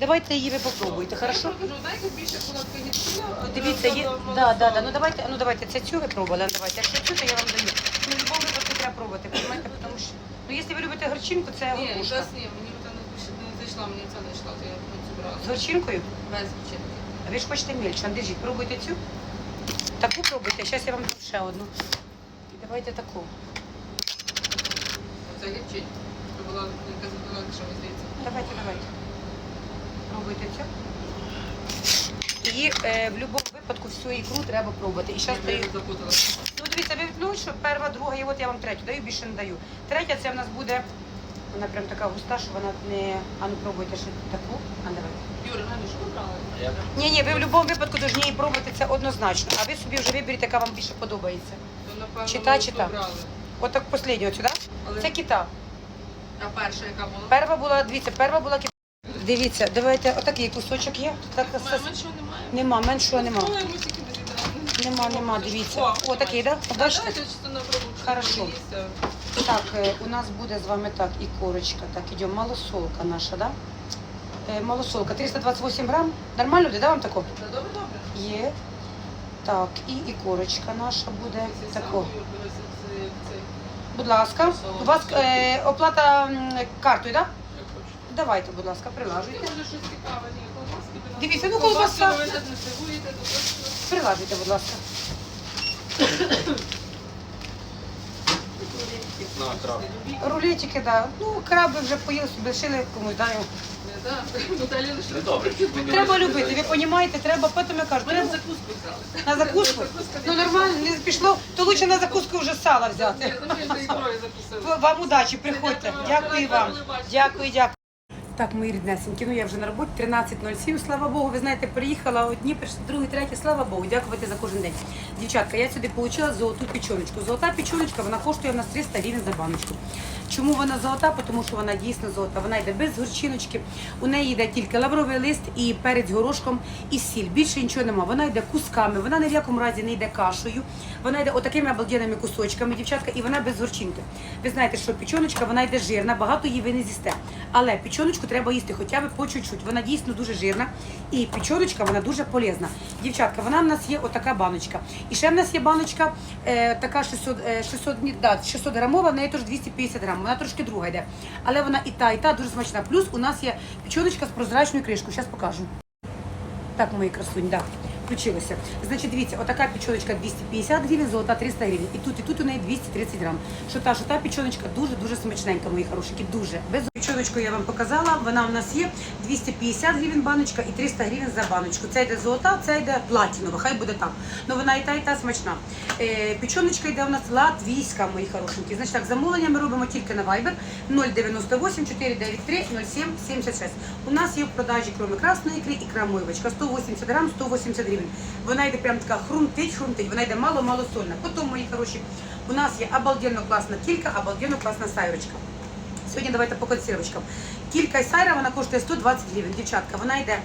Давайте її ви попробуйте, хорошо? Ну, а Дивіться, є. Да, да, да. Ну давайте, ну давайте це цю ви пробували, ну, давайте. Якщо цю, то я вам даю. Ну, в будь-якому випадку треба пробувати, розумієте, тому що. Ну, якщо ви любите горчинку, це Ні, горбушка. ні, мені вона не зайшла, мені ця не йшла, то я не цю брала. З горчинкою? Без вчинки. А ви ж хочете мільче. А держіть, пробуйте цю. Таку пробуйте, зараз я вам дам ще одну. І давайте таку. Це гірчить. Це була якась була, що мені здається. Давайте, давайте. Пробуйте цю. І е, в будь-якому випадку всю ікру треба пробувати. І зараз Я даю. запутала. Ну, дивіться, ви ну, що перша, друга, і от я вам третю даю, більше не даю. Третя це в нас буде, вона прям така густа, що вона не. А ну пробуйте ще таку. А давайте. Юра, Ганя, що ви брали? Ні, ні, ви в будь-якому випадку повинні її пробувати це однозначно. А ви собі вже виберіть, яка вам більше подобається. То, напевно, Чита, ви чита. брали. От так останню оцю, так? Але- Це кита. А перша яка була? Перша була, дивіться, перша була кита. Дивіться, давайте, отакий кусочок є. Так, Мене меншого немає. Нема, меншого нема. Тільки. Нема, нема, дивіться. О, такий, так? Да, Бачите? давайте чисто на пробу. Хорошо. Так, е, у нас буде з вами так і корочка. Так, ідемо, малосолка наша, да? Е, малосолка, 328 грам. Нормально буде, да, вам тако? Добре, добре. Є. Так, і, і корочка наша буде тако. Будь ласка. У вас е, оплата м, картою, так? Да? Давайте, будь ласка, прилажуйте. Дивіться, ну, колбаса. Прилажуйте, будь ласка. рулетики. Да. Ну, краби вже поїли, собі лишили комусь, да, його. Не, да. Ну, добре. Треба любити, ви розумієте, треба, потім я кажу, Ми на треба закуску взяли. на закуску. Ну нормально, не пішло, то лучше на закуску вже сала взяти. ну. Вам удачі, приходьте. Дякую вам. Дякую, дякую. Так, мої ріднесенькі, ну я вже на роботі 13.07, слава Богу. Ви знаєте, приїхала одні, прийшли другий, третій, слава Богу, дякувати за кожен день. Дівчатка, я сюди отримала золоту печоночку. Золота печоночка, вона коштує в нас 300 гривень за баночку. Чому вона золота? Тому що вона дійсно золота. Вона йде без горчиночки. У неї йде тільки лавровий лист і перець горошком і сіль. Більше нічого нема. Вона йде кусками, вона ні в якому разі не йде кашею. Вона йде отакими обалденними кусочками, дівчатка, і вона без горчинки. Ви знаєте, що печоночка вона йде жирна, багато її ви не з'їсте. Але печоночку треба їсти хоча б по чуть-чуть. Вона дійсно дуже жирна. І печоночка вона дуже полезна. Дівчатка, вона в нас є отака баночка. І ще в нас є баночка е, така 600, е, 600, да, 600 грамова, в неї теж 250 грам. Вона трошки друга йде. Але вона і та, і та дуже смачна. Плюс у нас є печоночка з прозрачною кришкою. Зараз покажу. Так, мої красуні, да. Включилося. Значить, дивіться, отака печоночка 250 гривень, золота 300 гривень. І тут, і тут у неї 230 грам. Що та, що та печоночка дуже-дуже смачненька, мої хорошенькі, дуже. Без печоночку я вам показала, вона у нас є 250 гривень баночка і 300 гривень за баночку. Це йде золота, це йде платінова, хай буде так. Ну вона і та, і та смачна. Е, печоночка йде у нас латвійська, мої хорошенькі. Значить так, замовлення ми робимо тільки на Viber 098 493 07 76. У нас є в продажі, крім красної ікри, ікра мойвочка. 180 грам, 180 гривень. Вона йде прям така хрумтить, хрумтить, вона йде мало-мало сольна. Потім, мої хороші, у нас є обалденно класна кілька, обалденно класна сайрочка. Сьогодні давайте по консервочкам. Кілька сайра вона коштує 120 гривень, дівчатка. Вона йде,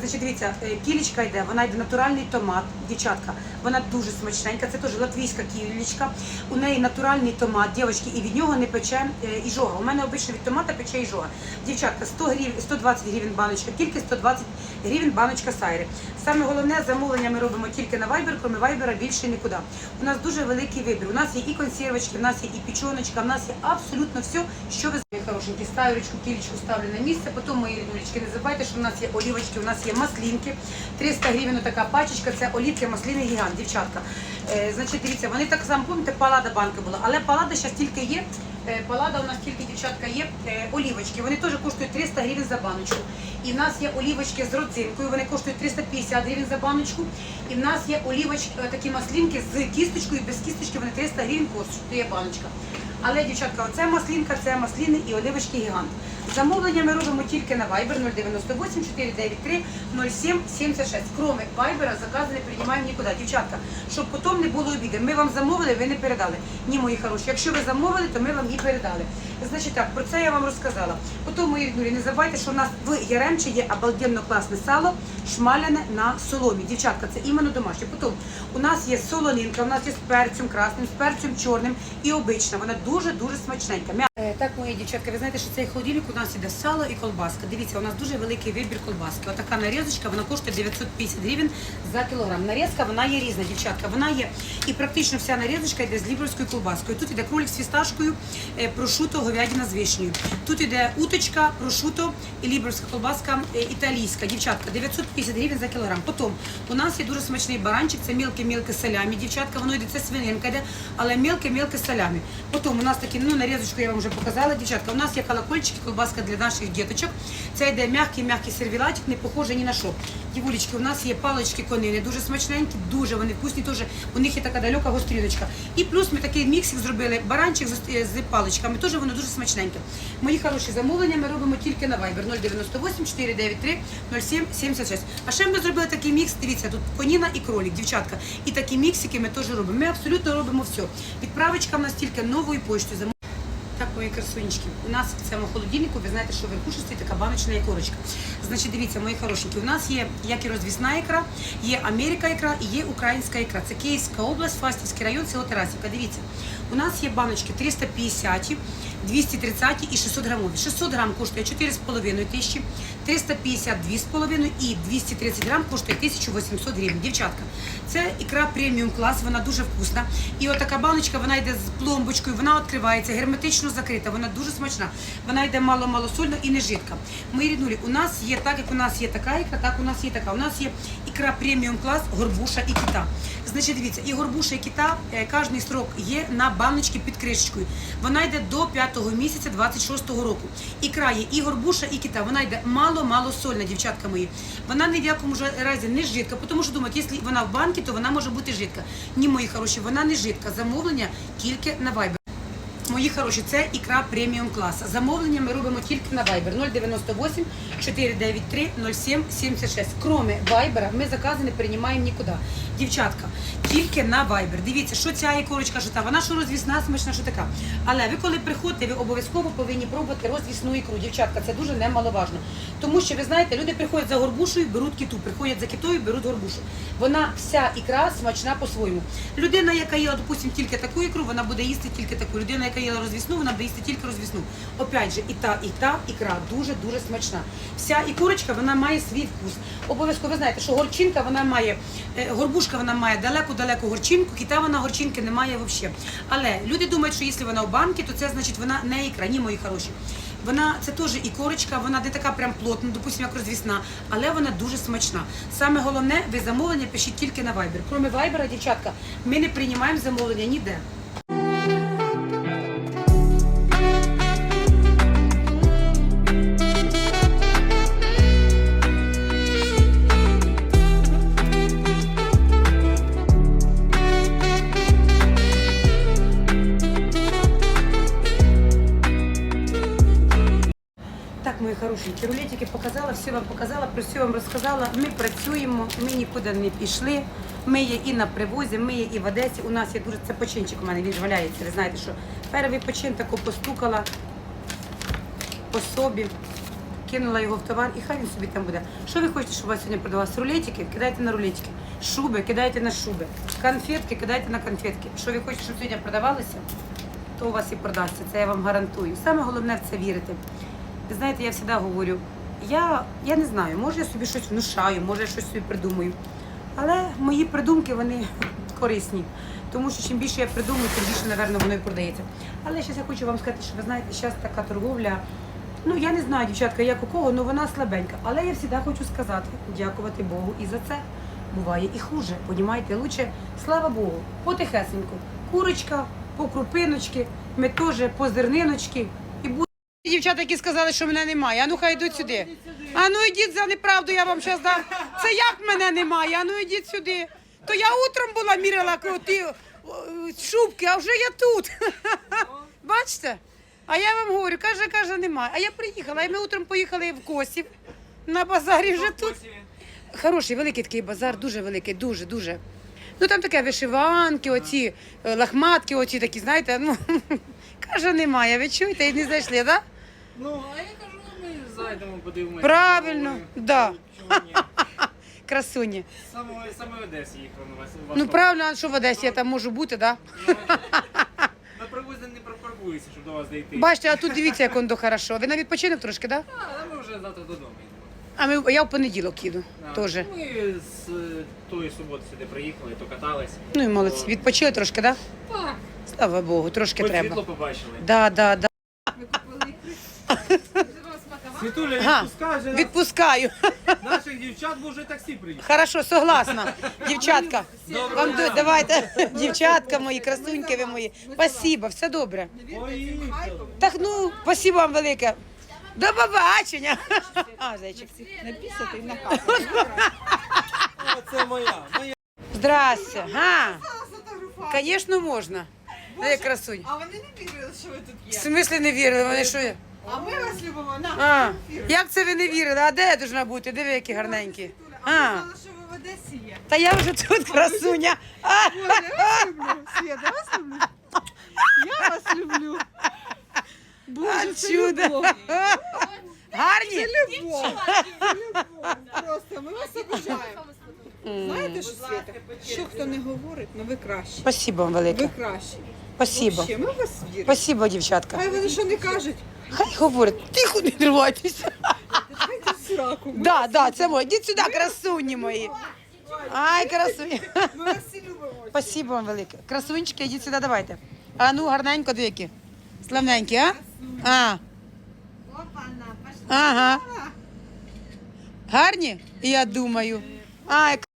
значить, дивіться, е, кілечка йде, вона йде натуральний томат, дівчатка. Вона дуже смачненька. Це теж латвійська кілечка. У неї натуральний томат, дівчатки, і від нього не пече е, іжога. У мене обично від томата пече іжога. Дівчатка, 100 гривень, 120 гривень баночка, тільки 120 гривень баночка сайри. Саме головне замовлення ми робимо тільки на Viber, крім Viber більше нікуди. У нас дуже великий вибір. У нас є і консервочки, у нас є і печоночка, у нас є абсолютно все, що ви хорошенькі. Ставочку, кілечку ставлю місце. Потім мої рідулечки, не забувайте, що у нас є олівочки, у нас є маслінки. 300 гривень така пачечка, це олівки, маслини гігант, дівчатка. Е, значить, дивіться, вони так само, пам'ятаєте, палада банка була, але палада зараз тільки є. Е, Палада у нас тільки дівчатка є е, олівочки. Вони теж коштують 300 гривень за баночку. І в нас є олівочки з родзинкою, вони коштують 350 гривень за баночку. І в нас є олівочки, е, такі маслінки з кісточкою, без кісточки, вони 300 гривень коштує баночка. Але, дівчатка, оце маслінка, це масліни і оливочки гігант. Замовлення ми робимо тільки на Viber 098 493 07 76. Кроме Viber, закази не приймаємо нікуди. Дівчатка, щоб потім не було обіди. Ми вам замовили, ви не передали. Ні, мої хороші. Якщо ви замовили, то ми вам і передали. Значить так, про це я вам розказала. Потім, мої ріднулі, не забувайте, що в нас в Яремчі є обалденно класне сало, шмаляне на соломі. Дівчатка, це іменно домашнє. Потім у нас є солонинка, у нас є з перцем красним, з перцем чорним і обична. Вона дуже-дуже смачненька. Е, Так, мої дівчатка, ви знаєте, що цей холодильник у нас нас іде сало і колбаска. Дивіться, у нас дуже великий вибір колбаски. Отака нарізочка, вона коштує 950 гривень за кілограм. Нарізка вона є різна, дівчатка. Вона є і практично вся нарізочка йде з ліберською колбаскою. Тут іде кролик з фісташкою, е, прошуто, говядина з вишнею. Тут іде уточка, прошуто і ліберська колбаска е, італійська. Дівчатка, 950 гривень за кілограм. Потім у нас є дуже смачний баранчик, це мілке-мілке салямі. Дівчатка, воно йде, це свининка йде, але мілке-мілке салямі. Потім у нас такі, ну, нарізочку я вам вже показала, дівчатка. У нас є колокольчики, колбаска для наших діточок. Це йде м'який, м'який сервілатик, не похоже ні на що. Дівулечки, у нас є палички конини, дуже смачненькі, дуже вони вкусні, теж у них є така далека гостріночка. І плюс ми такий міксик зробили, баранчик з, паличками, теж воно дуже смачненьке. Мої хороші замовлення ми робимо тільки на Viber 098 493 07 76. А ще ми зробили такий мікс, дивіться, тут коніна і кролик, дівчатка. І такі міксики ми теж робимо. Ми абсолютно робимо все. Відправочка в нас тільки новою поштою. Мої красунечки, у нас в цьому холодильнику, ви знаєте, що вверху ще стоїть така баночна ікорочка. Значить, дивіться, мої хорошенькі, у нас є як і розвісна ікра, є Америка ікра і є українська ікра. Це Київська область, Фастівський район, село Тарасівка. Дивіться, у нас є баночки 350, 230 і 600 грамові. 600 грам коштує 4,5 тисячі, 350 2,5 і 230 грам коштує 1800 гривень. Дівчатка, це ікра преміум клас, вона дуже вкусна. І отака баночка, вона йде з пломбочкою, вона відкривається, герметично закрита, вона дуже смачна. Вона йде мало-мало сольно і не жидка. Мої ріднулі, у нас є так, як у нас є така ікра, так у нас є така. У нас є ікра преміум клас, горбуша і кита. Значить, дивіться, і горбуша, і кита, е, кожний срок є на баночці під кришечкою. Вона йде до 5 місяця 26-го року. Ікра є і горбуша, і кита. Вона йде мало-мало сольна, дівчатка мої. Вона ні в якому разі не жидка, тому що думають, якщо вона в банці, то вона може бути жидка. Ні, мої хороші, вона не жидка. Замовлення тільки на Viber. Мої хороші, це ікра преміум класу. Замовлення ми робимо тільки на Viber 098 493 07 76. Кроме Viber, ми закази не приймаємо нікуди. Дівчатка, тільки на Viber. Дивіться, що ця ікорочка жита, вона що розвісна, смачна, що така. Але ви коли приходите, ви обов'язково повинні пробувати розвісну ікру. Дівчатка, це дуже немаловажно. Тому що ви знаєте, люди приходять за горбушою, беруть киту, приходять за китою, беруть горбушу. Вона вся ікра смачна по-своєму. Людина, яка їла, допустимо, тільки таку ікру, вона буде їсти тільки таку. Людина, яка їла розвісну, вона буде їсти тільки розвісну. Опять же, і та, і та ікра дуже дуже смачна. Вся ікорочка вона має свій вкус. Обов'язково ви знаєте, що горчинка вона має, е, горбушка вона має далеку-далеку горчинку, кита вона горчинки немає взагалі. Але люди думають, що якщо вона в банці, то це значить вона не ікра, ні, мої хороші. Вона це теж і корочка, вона не така прям плотна, допустимо, як розвісна, але вона дуже смачна. Саме головне, ви замовлення пишіть тільки на Viber. Кроме Viber, дівчатка, ми не приймаємо замовлення ніде. Так, рулетики показала, все вам показала, про все вам розказала. Ми працюємо, ми нікуди не пішли. Ми є і на привозі, ми є і в Одесі. У нас є дуже це починчик у мене, він валяється. Ви знаєте, що перший почин тако постукала по собі, кинула його в товар і хай він собі там буде. Що ви хочете, щоб у вас сьогодні продавалося? Рулетики? Кидайте на рулетики. Шуби, кидайте на шуби. Конфетки, кидайте на конфетки. Що ви хочете, щоб сьогодні продавалося? то у вас і продасться, це я вам гарантую. Саме головне в це вірити. Ви знаєте, я завжди говорю, я, я не знаю, може я собі щось внушаю, може я щось собі придумаю. Але мої придумки вони корисні. Тому що чим більше я придумаю, тим більше, напевно, воно і продається. Але зараз я хочу вам сказати, що ви знаєте, зараз така торговля. Ну, я не знаю, дівчатка, як у кого, але вона слабенька. Але я завжди хочу сказати, дякувати Богу і за це. Буває і хуже, понімаєте, лучше, слава Богу, потихесенько. Курочка, по крупиночки, ми теж по зерниночки. Дівчата, які сказали, що мене немає, а ну хай йдуть сюди. А ну йдіть за неправду, я вам зараз дам. Це як мене немає? А ну йдіть сюди. То я утром була міряла ті шубки, а вже я тут. Бачите? А я вам говорю, каже, каже, немає. А я приїхала, і ми утром поїхали в Косів на базарі вже тут. Хороший, великий такий базар, дуже великий, дуже, дуже. Ну там таке вишиванки, оці е, лахматки, оці такі, знаєте, ну каже, немає. Ви чуєте, і не знайшли, так? Да? Ну, а я кажу, ми зайдемо, подивимося. Правильно, да. чому ні? Красуні. Саме, саме в Одесі їхав на вас. Ну правильно, а що в Одесі я там можу бути, так? Да? На привозі не пропаркуєш. щоб до вас дійти. Бачите, а тут дивіться, як воно хорошо. Ви на відпочинок трошки, так? Да? А, а ми вже завтра додому йдемо. А ми, я в понеділок їду А, теж. Ми з е, тої суботи сюди приїхали, то катались. Ну і молодці. Відпочили трошки, так? Да? Так. Слава Богу, трошки Хоч треба. світло побачили. Да, да, да. Світуля Ага. Відпускаю. наших дівчат, бо вже таксі приїхало. Хорошо, согласна. Дівчатка, вам до- давайте, дівчатка мої, красуньки ви мої. Спасибо, все добре. Поїхали. Так ну, спасибо вам велике. До побачення. А, зайчик. Написати на капу. Це моя. моя. Здрасте. Га. Звісно, можна. Як красунь. А вони не вірили, що ви тут В є. смислі не вірили, вони що є? А ми вас любимо на А, як це ви не вірили? А де я должна бути? Диви, які гарненькі. А А, знали, що ви в Одесі є. та я вже тут красуня. А, Боже, я вас люблю. Света, вас люблю. Я вас люблю. Боже, це чудо. любов. Гарні? Це любов. Це любов. Просто ми вас обожаємо. Знаєте, що Света? Що хто не говорить, ну ви кращі. Спасибо вам Ви велике. кращі. Спасибо. Вообще, ми в вас віримо. Спасибо, дівчатка. Хай вони що не кажуть. Хай говорить, тихо не тривайтеся. Да, да, це моє. Йдіть сюди, красуні мої. Ай, красуні. ми вас всі любимо. Спасибо вам велике. Красунчики, йдіть сюди, давайте. А ну, гарненько двіки. Славненькі, а? А, ага. Гарні? Я думаю. Ай,